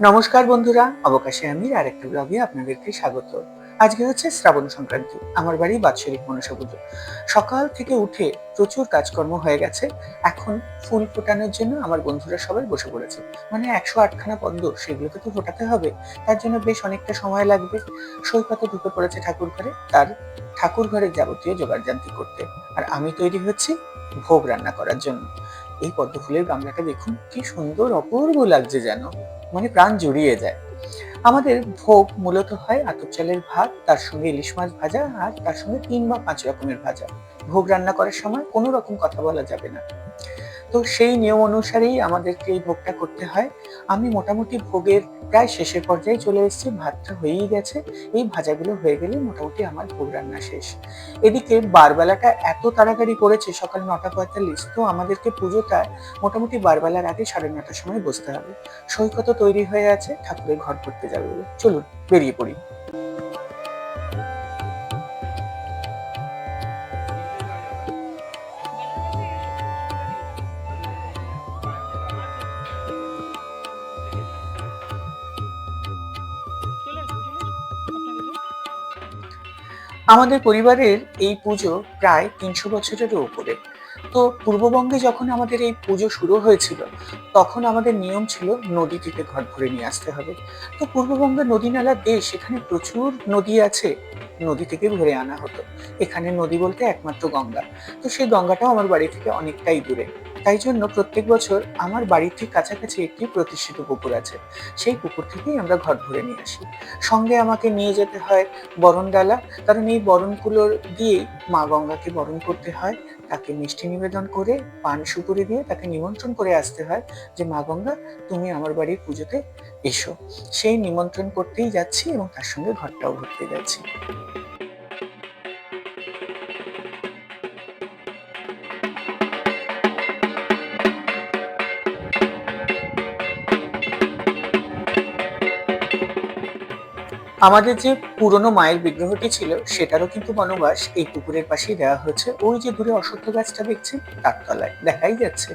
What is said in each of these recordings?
নমস্কার বন্ধুরা, অবকাশে আমি আর একটা ব্লগে আপনাদেরকে স্বাগত। আজকে হচ্ছে শ্রাবণ সংক্রান্তি, আমার বাড়ি বাৎসরিক মনসা পুজো। সকাল থেকে উঠে প্রচুর কাজকর্ম হয়ে গেছে। এখন ফুল ফোটানোর জন্য আমার বন্ধুরা সবাই বসে পড়েছে। মানে একশো আটখানা পন্দ সেগুলোকে তো ফোটাতে হবে। তার জন্য বেশ অনেকটা সময় লাগবে। সৈকত ঢুকে পড়েছে ঠাকুর ঘরে, তার ঠাকুর ঘরের যাবতীয় জোগাড়যান্ত্রী করতে। আর আমি তৈরি হচ্ছি ভোগ রান্না করার জন্য। এই পদ্ম ফুলের গামলাটা দেখুন, কি সুন্দর, অপূর্ব লাগছে যেন। মানে প্রাণ জড়িয়ে যায়। আমাদের ভোগ মূলত হয় আতপ চালের ভাত, তার সঙ্গে ইলিশ মাছ ভাজা আর তার সঙ্গে তিন বা পাঁচ রকমের ভাজা। ভোগ রান্না করার সময় কোনো রকম কথা বলা যাবে না। তো সেই নিয়ম অনুসারেই আমাদেরকে এই ভোগটা করতে হয়। আমি মোটামুটি ভোগের প্রায় শেষের পর্যায়ে চলে এসেছি, ভাতটা হয়েই গেছে। এই ভাজাগুলো হয়ে গেলে মোটামুটি আমার ভোগ রান্না শেষ। এদিকে বারবেলাটা এত তাড়াতাড়ি করেছে, সকাল নটা পঁয়তাল্লিশ তো আমাদেরকে পুজোটা মোটামুটি বারবেলার আগে সাড়ে নটার সময় বসতে হবে। সৈকত তৈরি হয়ে আছে, ঠাকুরের ঘর করতে যাবে চলুন, বেরিয়ে পড়ি। আমাদের পরিবারের এই পুজো প্রায় তিনশো বছরেরও উপরে। তো পূর্ববঙ্গে যখন আমাদের এই পুজো শুরু হয়েছিল, তখন আমাদের নিয়ম ছিল নদী থেকে ঘর ভরে নিয়ে আসতে হবে। তো পূর্ববঙ্গের নদী নালার দেশ এখানে প্রচুর নদী আছে, নদী থেকে ভরে আনা হতো। এখানে নদী বলতে একমাত্র গঙ্গা। তো সেই গঙ্গাটাও আমার বাড়ি থেকে অনেকটাই দূরে। তাই জন্য প্রত্যেক বছর আমার বাড়ির ঠিক কাছাকাছি একটি প্রতিষ্ঠিত পুকুর আছে। সেই পুকুর থেকেই আমরা ঘর ভরে নিয়ে আসি। সঙ্গে আমাকে নিয়ে যেতে হয় বরণ ডালা কারণ এই বরণগুলোর দিয়েই মা গঙ্গাকে বরণ করতে হয়। তাকে মিষ্টি নিবেদন করে, পান সুপুরি দিয়ে তাকে নিমন্ত্রণ করে আসতে হয় যে, মা গঙ্গা, তুমি আমার বাড়ির পুজোতে এসো। সেই নিমন্ত্রণ করতেই যাচ্ছি এবং তার সঙ্গে ঘরটাও ভরতে যাচ্ছি। আমাদের যে পুরনো মায়ের বিগ্রহটি ছিল, সেটারও কিন্তু বনবাস এই পুকুরের পাশেই দেওয়া হয়েছে। ওই যে দূরে অশ্বত্থ গাছটা দেখছেন, তার তলায় দেখাই যাচ্ছে।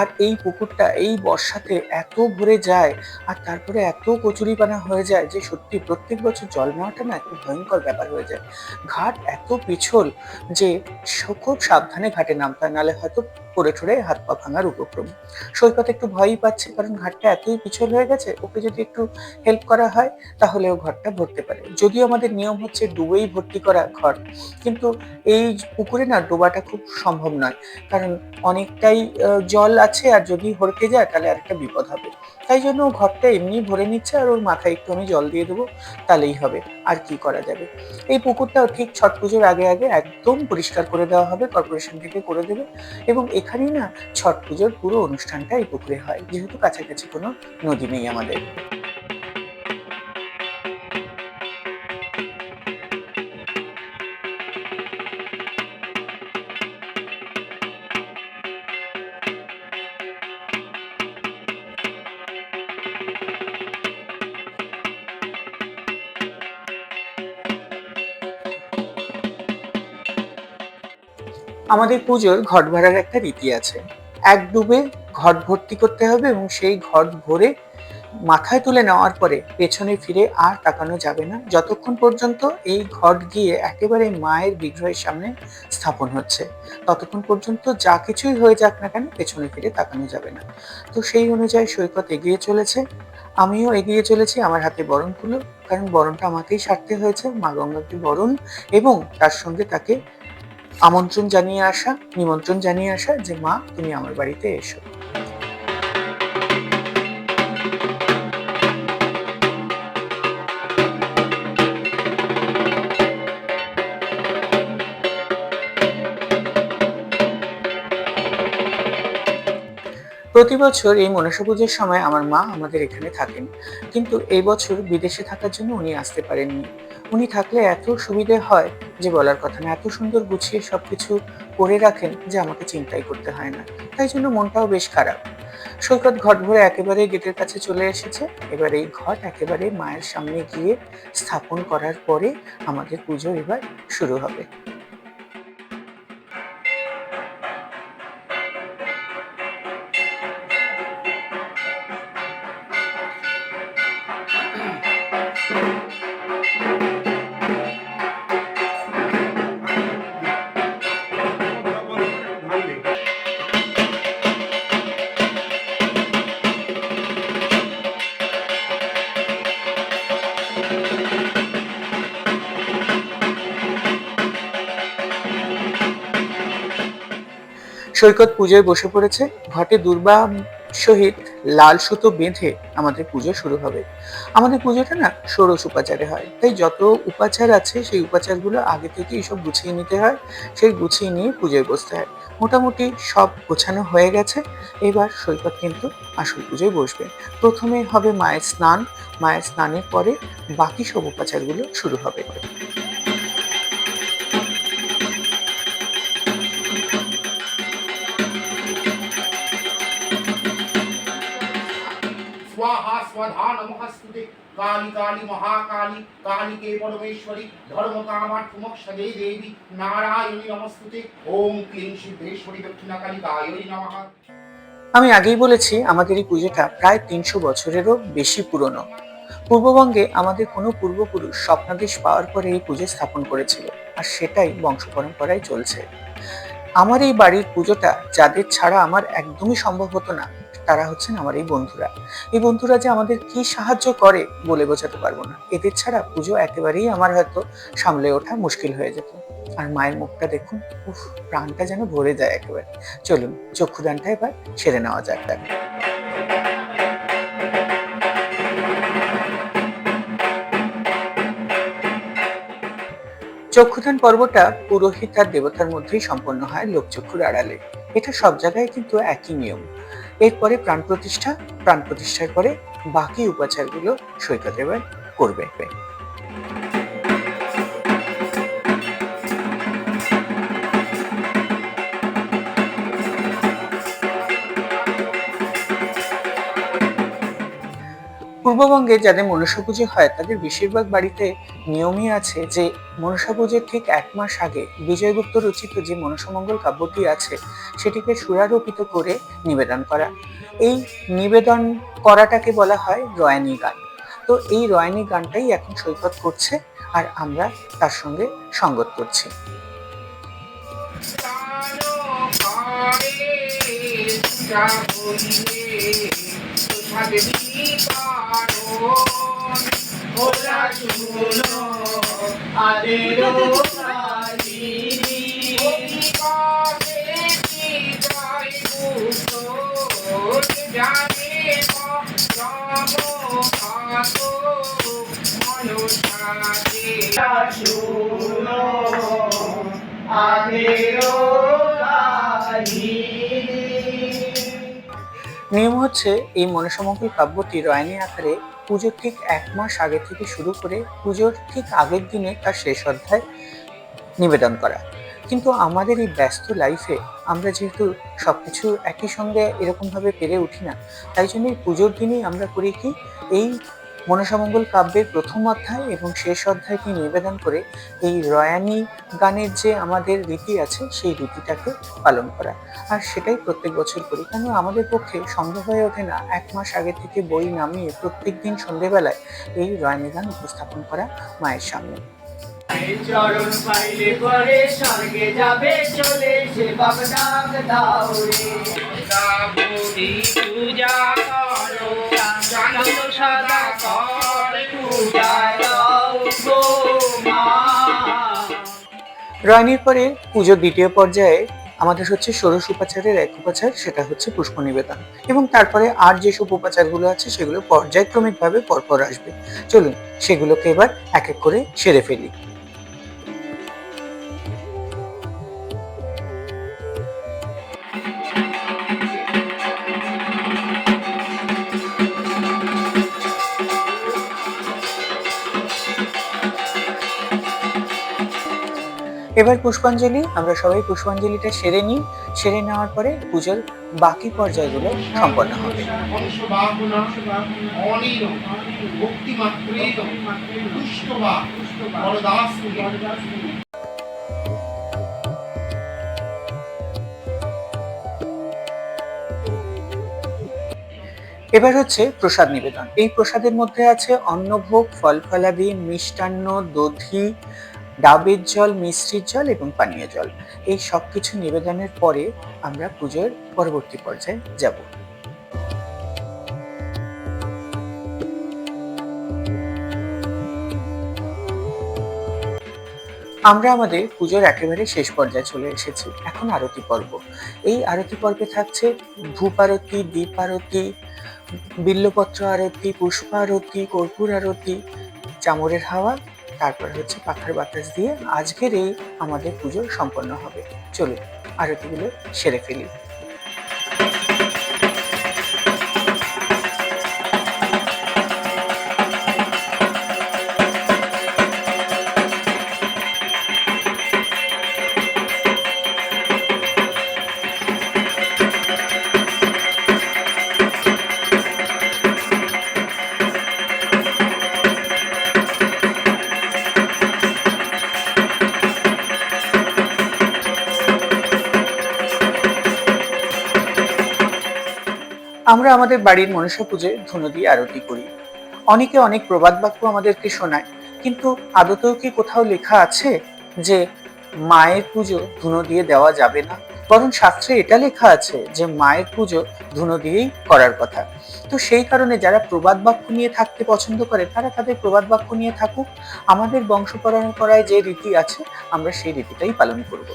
আর এই পুকুরটা এই বর্ষাতে এত ভরে যায় আর তারপরে এত কচুরিপানা হয়ে যায় যে সত্যি প্রত্যেক বছর জল নেওয়াটা না একটু ভয়ঙ্কর ব্যাপার হয়ে যায়। ঘাট এত পিছল যে খুব সাবধানে ঘাটে নামতে হয় নাহলে হয়তো পড়ে ঠরে হাত পা ভাঙার উপক্রম। সৈকত একটু ভয়ই পাচ্ছে, কারণ ঘাটটা এতই পিছল হয়ে গেছে, ওকে যদি একটু হেল্প করা হয়, তাহলে ও ঘরটা ভরতে পারে। যদিও আমাদের নিয়ম হচ্ছে ডুবেই ভর্তি করা ঘর, কিন্তু এই পুকুরে না ডোবাটা খুব সম্ভব নয়, কারণ অনেকটাই জল আছে আর যদি হরকে যায় তাহলে আরেকটা বিপদ হবে। তাই জন্য ও ঘরটা এমনি ভরে নিচ্ছে আর ওর মাথায় একটু আমি জল দিয়ে দেবো, তাহলেই হবে। আর কি করা যাবে? এই পুকুরটাও ঠিক ছট পুজোর আগে আগে একদম পরিষ্কার করে দেওয়া হবে কর্পোরেশন থেকে করে দেবে। এবং এখানেই না, ছট পুজোর পুরো অনুষ্ঠানটা এই পুকুরে হয়। যেহেতু কাছাকাছি কোনো নদী নেই আমাদের। আমাদের পুজোর ঘট ভরার একটা রীতি আছে। এক ডুবে ঘট ভর্তি করতে হবে এবং সেই ঘট ভরে মাথায় তুলে নেওয়ার পরে পেছনে ফিরে আর তাকানো যাবে না। যতক্ষণ পর্যন্ত এই ঘট গিয়ে একেবারে মায়ের বিগ্রহের সামনে স্থাপন হচ্ছে, ততক্ষণ পর্যন্ত যা কিছুই হয়ে যাক না কেন পেছনে ফিরে তাকানো যাবে না। তো সেই অনুযায়ী সৈকত এগিয়ে চলেছে। আমিও এগিয়ে চলেছি আমার হাতে বরণগুলো কারণ বরণটা আমাকেই সারতে হয়েছে, মা গঙ্গাকে বরণ এবং তার সঙ্গে তাকে আমন্ত্রণ জানিয়ে আসা, নিমন্ত্রণ জানিয়ে আসা যে, মা, তুমি আমার বাড়িতে এসো। প্রতি বছর এই মনসা পুজোর সময় আমার মা আমাদের এখানে থাকেন, কিন্তু এই বছর বিদেশে থাকার জন্য উনি আসতে পারেননি। উনি থাকলে এত সুবিধে হয় যে বলার কথা না, এত সুন্দর গুছিয়ে সব কিছু করে রাখেন যে আমাকে চিন্তাই করতে হয় না। তাই জন্য মনটাও বেশ খারাপ। সৈকত ঘট ভরে একেবারে গেটের কাছে চলে এসেছে। এবার এই ঘট একেবারে মায়ের সামনে গিয়ে স্থাপন করার পরে আমাদের পুজো এবার শুরু হবে। সৈকত পুজোয় বসে পড়েছে। ঘটে দুর্বা সহিত লাল সুতো বেঁধে আমাদের পুজো শুরু হবে। আমাদের পুজোটা না ষোড়শ উপাচারে হয়। তাই যত উপাচার আছে, সেই উপাচারগুলো আগে থেকে সব গুছিয়ে নিতে হয়। সেই গুছিয়ে নিয়ে পুজোয় বসতে হয়। মোটামুটি সব গোছানো হয়ে গেছে। এবার সৈকত কিন্তু আসল পুজোয় বসবে। প্রথমে হবে মায়ের স্নান। মায়ের স্নানের পরে বাকি সব উপাচারগুলো শুরু হবে। আমি আগেই বলেছি, আমাদের এই পুজোটা প্রায় তিনশো বছরেরও বেশি পুরনো। পূর্ববঙ্গে আমাদের কোনো পূর্বপুরুষ স্বপ্নাদেশ পাওয়ার পরে এই পুজো স্থাপন করেছিল, আর সেটাই বংশ পরম্পরায় চলছে। আমার এই বাড়ির পুজোটা যাদের ছাড়া আমার একদমই সম্ভব হতো না তারা হচ্ছেন আমার এই বন্ধুরা। এই বন্ধুরা যে আমাদের কি সাহায্য করে বলে বোঝাতে পারব না। এদের ছাড়া পুজো একেবারেই আমার হয়তো সামলে ওঠা মুশকিল হয়ে যেত। আর মায়ের মুখটা দেখুন, উফ, প্রাণটা যেন ভরে যায় একেবারে। চলুন, চক্ষুদানটা এবার সেরে নেওয়া যাক তাকে চক্ষুদান পর্বটা পুরোহিত আর দেবতার মধ্যেই সম্পন্ন হয় লোকচক্ষুর আড়ালে। এটা সব জায়গায় কিন্তু একই নিয়ম। এরপরে প্রাণ প্রতিষ্ঠা প্রাণ প্রতিষ্ঠার পরে বাকি উপাচারগুলো সৈকত এবার করবে। পূর্ববঙ্গে যাদের মনসা পুজো হয়, তাদের বেশিরভাগ বাড়িতে নিয়মই আছে যে, মনসা পুজোর ঠিক এক মাস আগে বিজয়গুপ্ত রচিত যে মনসামঙ্গল কাব্যটি আছে, সেটিকে সুরারোপিত করে নিবেদন করা। এই নিবেদন করাটাকে বলা হয় রয়ানি গান। তো এই রয়ানি গানটাই এখন সৈকত করছে আর আমরা তার সঙ্গে সঙ্গত করছি। নিয়ম হচ্ছে এই মনসামঙ্গল কাব্যটি রয়নি আকারে পুজোর ঠিক এক মাস আগে থেকে শুরু করে পুজোর ঠিক আগের দিনে তার শেষ অধ্যায় নিবেদন করা। কিন্তু আমাদের এই ব্যস্ত লাইফে আমরা যেহেতু সব কিছু একই সঙ্গে এরকমভাবে পেরে উঠি না, তাই জন্য পুজোর দিনেই আমরা করি কি, এই মনসামঙ্গল কাব্যের প্রথম অধ্যায় এবং শেষ অধ্যায়কে নিবেদন করে এই রয়ানি গানের যে আমাদের রীতি আছে, সেই রীতিটাকে পালন করা। আর সেটাই প্রত্যেক বছর করি। কেন? আমাদের পক্ষে সম্ভব হয়ে ওঠে না এক মাস আগে থেকে বই নামিয়ে প্রত্যেক দিন সন্ধেবেলায় এই রয়ানি গান উপস্থাপন করা মায়ের সামনে। চরণ পাইলে পরে স্বর্গে যাবে চলে সে বাগদাগ দাও রে। পূজা করো জানো সদা কর পূজায় দাও গো মা। রয়নির পরে পুজোর দ্বিতীয় পর্যায়ে আমাদের হচ্ছে ষোড়শ উপাচারের এক উপাচার সেটা হচ্ছে পুষ্প নিবেদন। এবং তারপরে আর যেসব উপাচারগুলো আছে সেগুলো পর্যায়ক্রমিকভাবে পরপর আসবে। চলুন সেগুলোকে এবার এক এক করে সেরে ফেলি। এবার পুষ্পাঞ্জলি, আমরা সবাই পুষ্পাঞ্জলিটা সেরে নিই। সেরে নেওয়ার পরে পুজোর বাকি পর্যায়গুলো সম্পন্ন হবে। এবার হচ্ছে প্রসাদ নিবেদন। এই প্রসাদের মধ্যে আছে অন্নভোগ ফল ফলাদি মিষ্টান্ন, দধি ডাবের জল, মিষ্টির জল এবং পানীয় জল। এই সব কিছু নিবেদনের পরে আমরা পুজোর পরবর্তী পর্যায়ে যাব। আমরা আমাদের পুজোর একেবারে শেষ পর্যায়ে চলে এসেছি। এখন আরতি পর্ব। এই আরতি পর্বে থাকছে ধূপ আরতি দীপ আরতি বিল্লপত্র আরতি পুষ্প আরতি কর্পূর আরতি চামড়ের হাওয়া তারপর হচ্ছে পাখার বাতাস দিয়ে আজকের এই আমাদের পুজো সম্পন্ন হবে। চলুন, আরতিগুলো সেরে ফেলি। আমরা আমাদের বাড়ির মনসা পুজোয় ধুনো দিয়ে আরতি করি। অনেকে অনেক প্রবাদ বাক্য আমাদেরকে শোনায়, কিন্তু আদতেও কি কোথাও লেখা আছে যে মায়ের পুজো ধুনো দিয়ে দেওয়া যাবে না? বরং শাস্ত্রে এটা লেখা আছে যে মায়ের পুজো ধুনো দিয়েই করার কথা। তো সেই কারণে যারা প্রবাদ বাক্য নিয়ে থাকতে পছন্দ করে, তারা তাদের প্রবাদ বাক্য নিয়ে থাকুক। আমাদের বংশ পরম্পরায় যে রীতি আছে, আমরা সেই রীতিটাই পালন করব।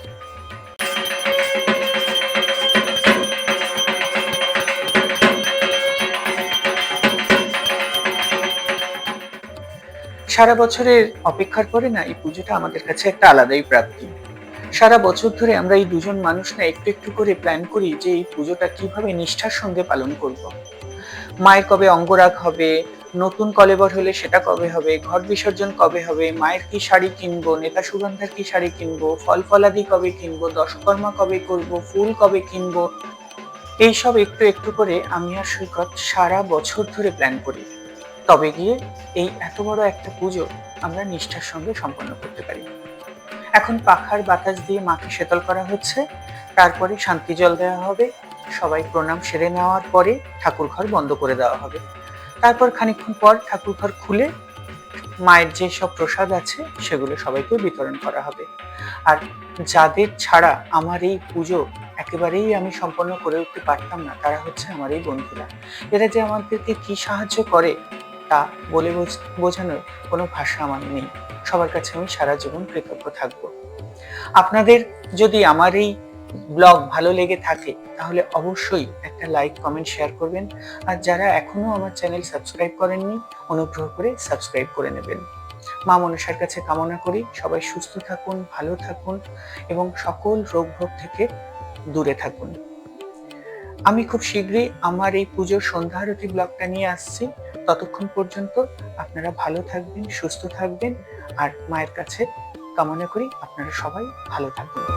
সারা বছরের অপেক্ষার পরে না এই পুজোটা আমাদের কাছে একটা আলাদাই প্রাপ্তি সারা বছর ধরে আমরা এই দুজন মানুষ না একটু একটু করে প্ল্যান করি যে এই পুজোটা কীভাবে নিষ্ঠার সঙ্গে পালন করব। মায়ের কবে অঙ্গরাগ হবে, নতুন কলেবর হলে সেটা কবে হবে ঘর বিসর্জন কবে হবে, মায়ের কি শাড়ি কিনবো, নেতা সুগন্ধার কি শাড়ি কিনবো, ফল ফলাদি কবে কিনবো, দশকর্মা কবে করব, ফুল কবে কিনবো, এইসব একটু একটু করে আমি আর সৈকত সারা বছর ধরে প্ল্যান করি তবে গিয়ে এই এত বড় একটা পুজো আমরা নিষ্ঠার সঙ্গে সম্পন্ন করতে পারি। এখন পাখার বাতাস দিয়ে মাকে শীতল করা হচ্ছে, তারপরে শান্তি জল দেওয়া হবে, সবাই প্রণাম সেরে নেওয়ার পরে ঠাকুর ঘর বন্ধ করে দেওয়া হবে। তারপর খানিকক্ষণ পর ঠাকুর ঘর খুলে মায়ের যে সব প্রসাদ আছে সেগুলো সবাইকে বিতরণ করা হবে। আর যাদের ছাড়া আমার এই পুজো একেবারেই আমি সম্পন্ন করে উঠতে পারতাম না, তারা হচ্ছে আমার এই বন্ধুরা। এরা যে আমাদেরকে কি সাহায্য করে তা বলে বোঝানোর কোনো ভাষা আমার নেই। সবার কাছে আমি সারা জীবন কৃতজ্ঞ থাকব। আপনাদের যদি আমার এই ব্লগ ভালো লেগে থাকে, তাহলে অবশ্যই একটা লাইক, কমেন্ট, শেয়ার করবেন। আর যারা এখনও আমার চ্যানেল সাবস্ক্রাইব করেননি, অনুগ্রহ করে সাবস্ক্রাইব করে নেবেন। মা মনসার কাছে কামনা করি, সবাই সুস্থ থাকুন, ভালো থাকুন এবং সকল রোগ ভোগ থেকে দূরে থাকুন। আমি খুব শীঘ্রই আমার এই পুজোর সন্ধ্যা আরতি ব্লগটা নিয়ে আসছি। ততক্ষণ পর্যন্ত আপনারা ভালো থাকবেন, সুস্থ থাকবেন। আর মায়ের কাছে কামনা করি আপনারা সবাই ভালো থাকবেন।